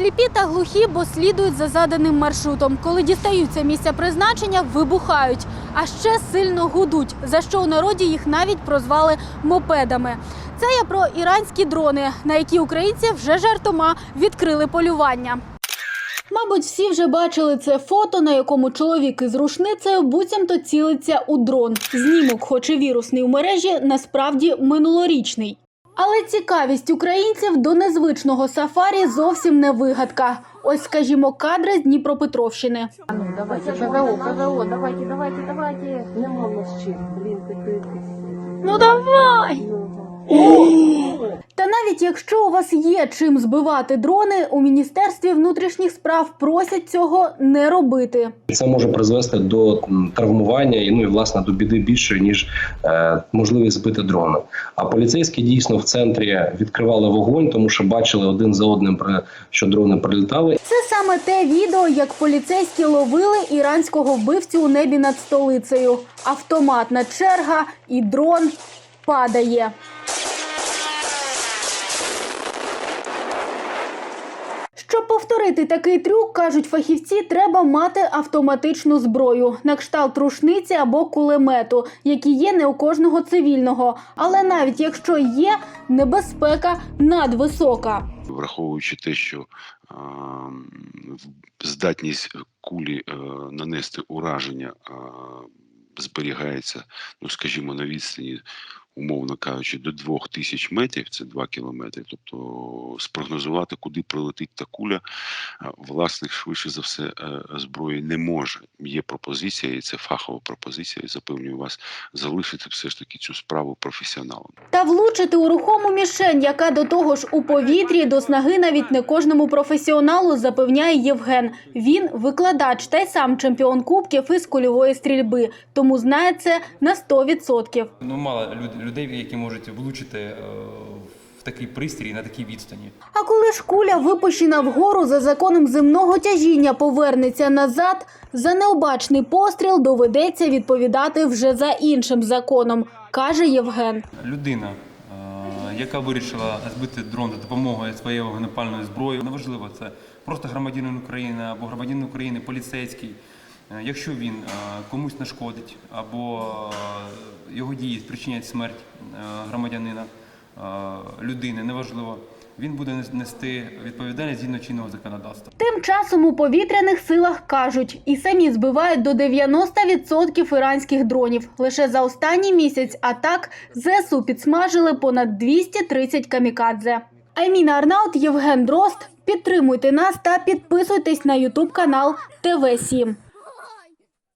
Сліпі та глухі, бо слідують за заданим маршрутом. Коли дістаються місця призначення, вибухають, а ще сильно гудуть, за що у народі їх навіть прозвали мопедами. Це я про іранські дрони, на які українці вже жартома відкрили полювання. Мабуть, всі вже бачили це фото, на якому чоловік із рушницею буцімто цілиться у дрон. Знімок, хоч і вірусний у мережі, насправді минулорічний. Але цікавість українців до незвичного сафарі зовсім не вигадка. Ось, скажімо, кадри з Дніпропетровщини. Давайте, ПВО, ПВО, давайте, давайте, давайте. Нема в нас чим, блін. Ну давай! Та навіть якщо у вас є чим збивати дрони, у міністерстві внутрішніх справ просять цього не робити. Це може призвести до травмування і ну і власне до біди більше ніж е, можливість збити дрона. А поліцейські дійсно в центрі відкривали вогонь, тому що бачили один за одним при що дрони прилітали. Це саме те відео, як поліцейські ловили іранського вбивцю у небі над столицею. Автоматна черга і дрон падає. Щоб повторити такий трюк, кажуть фахівці, треба мати автоматичну зброю на кшталт рушниці або кулемету, які є не у кожного цивільного. Але навіть якщо є, небезпека надвисока. враховуючи те, що е, здатність кулі е, нанести ураження е, зберігається, ну скажімо, на відстані, умовно кажучи, до 2000 метрів, це 2 кілометри. Тобто спрогнозувати, куди прилетить та куля, власник швидше за все е, зброї не може. Є пропозиція, і це фахова пропозиція. І запевнюю вас залишити все ж таки цю справу професіоналам. Та влучити у рухому мішень, яка до того ж у повітрі, до снаги навіть не кожному професіоналу запевняє Євген. Він викладач та й сам чемпіон кубків із кульової стрільби, тому знає це на 100%. Ну, мало люд- людей, які можуть влучити е, в такий пристрій на такій відстані. А коли ж куля випущена вгору за законом земного тяжіння повернеться назад, за необачний постріл доведеться відповідати вже за іншим законом, каже Євген. Людина, е, яка вирішила збити дрон за допомогою своєї вогнепальної зброї, неважливо, це просто громадянин України або громадянин України, поліцейський. Е, Якщо він е, комусь нашкодить або е, його дії спричинять смерть громадянина, людини, неважливо, він буде нести відповідальність згідно чинного законодавства. Тим часом у повітряних силах кажуть, і самі збивають до 90% іранських дронів. Лише за останній місяць атак ЗСУ підсмажили понад 230 камікадзе. Айміна Арнаут, Євген Дрозд. Підтримуйте нас та підписуйтесь на Ютуб канал ТВ 7